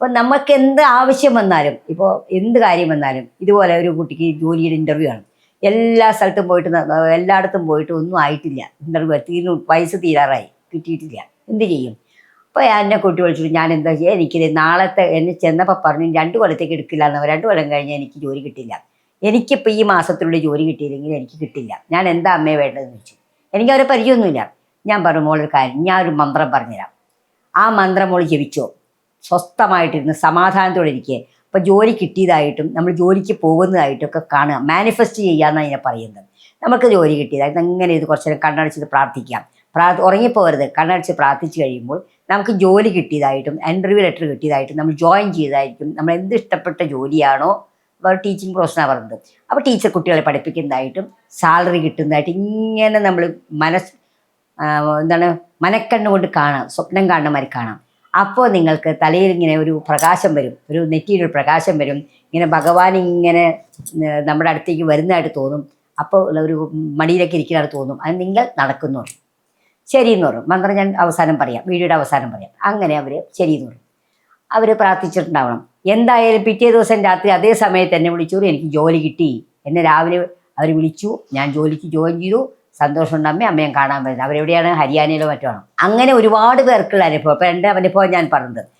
അപ്പോൾ നമുക്ക് എന്ത് ആവശ്യം വന്നാലും ഇപ്പോൾ എന്ത് കാര്യം വന്നാലും ഇതുപോലെ ഒരു കുട്ടിക്ക് ജോലിയുടെ ഇന്റർവ്യൂ ആണ്. എല്ലാ സ്ഥലത്തും പോയിട്ട് എല്ലായിടത്തും പോയിട്ട് ഒന്നും ആയിട്ടില്ല. ഇന്റർവ്യൂ തീർന്നു വയസ്സ് തീരാറായി. കിട്ടിയിട്ടില്ല. എന്ത് ചെയ്യും? അപ്പോൾ എന്നെ കൂട്ടി വിളിച്ചിട്ട് ഞാൻ എന്താ ചെയ്യുക എനിക്കിത് നാളത്തെ എന്നെ ചെന്നപ്പോൾ പറഞ്ഞു രണ്ട് കൊല്ലത്തേക്ക് എടുക്കില്ല എന്ന് രണ്ട് കൊല്ലം കഴിഞ്ഞാൽ എനിക്ക് ജോലി കിട്ടില്ല എനിക്കിപ്പോൾ ഈ മാസത്തിലൂടെ ജോലി കിട്ടിയില്ലെങ്കിൽ എനിക്ക് കിട്ടില്ല ഞാൻ എന്താ അമ്മയെ വേണ്ടതെന്ന് വെച്ചു എനിക്ക് അവരെ പരിചയമൊന്നുമില്ല. ഞാൻ പറഞ്ഞു മോളൊരു കാര്യം ഞാൻ ഒരു മന്ത്രം പറഞ്ഞുതരാം. ആ മന്ത്രം മോൾ ജപിച്ചോ. സ്വസ്ഥമായിട്ടിരുന്ന് സമാധാനത്തോടെ ഇരിക്കുക ഇപ്പം ജോലി കിട്ടിയതായിട്ടും നമ്മൾ ജോലിക്ക് പോകുന്നതായിട്ടും ഒക്കെ കാണുക. മാനിഫെസ്റ്റ് ചെയ്യാന്നാണ് ഞാൻ പറയുന്നത്. നമുക്ക് ജോലി കിട്ടിയതായിട്ട് അങ്ങനെ ഇത് കുറച്ച് നേരം കണ്ണടച്ചത് പ്രാർത്ഥിക്കാം. പ്രാ ഉറങ്ങിപ്പോകരുത്. കണ്ണടച്ച് പ്രാർത്ഥിച്ചു കഴിയുമ്പോൾ നമുക്ക് ജോലി കിട്ടിയതായിട്ടും ഇന്റർവ്യൂ ലെറ്റർ കിട്ടിയതായിട്ടും നമ്മൾ ജോയിൻ ചെയ്തതായിരിക്കും. നമ്മൾ എന്ത് ഇഷ്ടപ്പെട്ട ജോലിയാണോ ടീച്ചിങ് പ്രൊഫഷനാണ് പറയുന്നത്. അപ്പോൾ ടീച്ചർ കുട്ടികളെ പഠിപ്പിക്കുന്നതായിട്ടും സാലറി കിട്ടുന്നതായിട്ട് ഇങ്ങനെ നമ്മൾ മനസ് എന്താണ് മനക്കണ്ണുകൊണ്ട് കാണാം സ്വപ്നം കാണുന്നമാതിരി കാണാം അപ്പോൾ നിങ്ങൾക്ക് തലയിൽ ഇങ്ങനെ ഒരു പ്രകാശം വരും. ഒരു നെറ്റിയിൽ ഒരു പ്രകാശം വരും. ഇങ്ങനെ ഭഗവാൻ ഇങ്ങനെ നമ്മുടെ അടുത്തേക്ക് വരുന്നതായിട്ട് തോന്നും. അപ്പോൾ ഒരു മടിയിലേക്ക് ഇരിക്കുന്നതായിട്ട് തോന്നും. അത് നിങ്ങൾ നടക്കുന്നു ശരി എന്ന് പറയും. മന്ത്രം ഞാൻ അവസാനം പറയാം. വീഡിയോയുടെ അവസാനം പറയാം. അങ്ങനെ അവർ ശരി എന്ന് പറയും. അവർ പ്രാർത്ഥിച്ചിട്ടുണ്ടാവണം. എന്തായാലും പിറ്റേ ദിവസം രാത്രി അതേ സമയത്ത് എന്നെ വിളിച്ചു. എനിക്ക് ജോലി കിട്ടി. എന്നെ രാവിലെ അവർ വിളിച്ചു. ഞാൻ ജോലിക്ക് ജോയിൻ ചെയ്തു. സന്തോഷമുണ്ട്. അമ്മ അമ്മയും കാണാൻ പറ്റുന്നത് അവരെവിടെയാണ്? ഹരിയാനയിലോ മറ്റോ അങ്ങനെ ഒരുപാട് പേർക്കുള്ള അനുഭവം. ഇപ്പം എന്റെ അനുഭവം ഞാൻ പറഞ്ഞത്.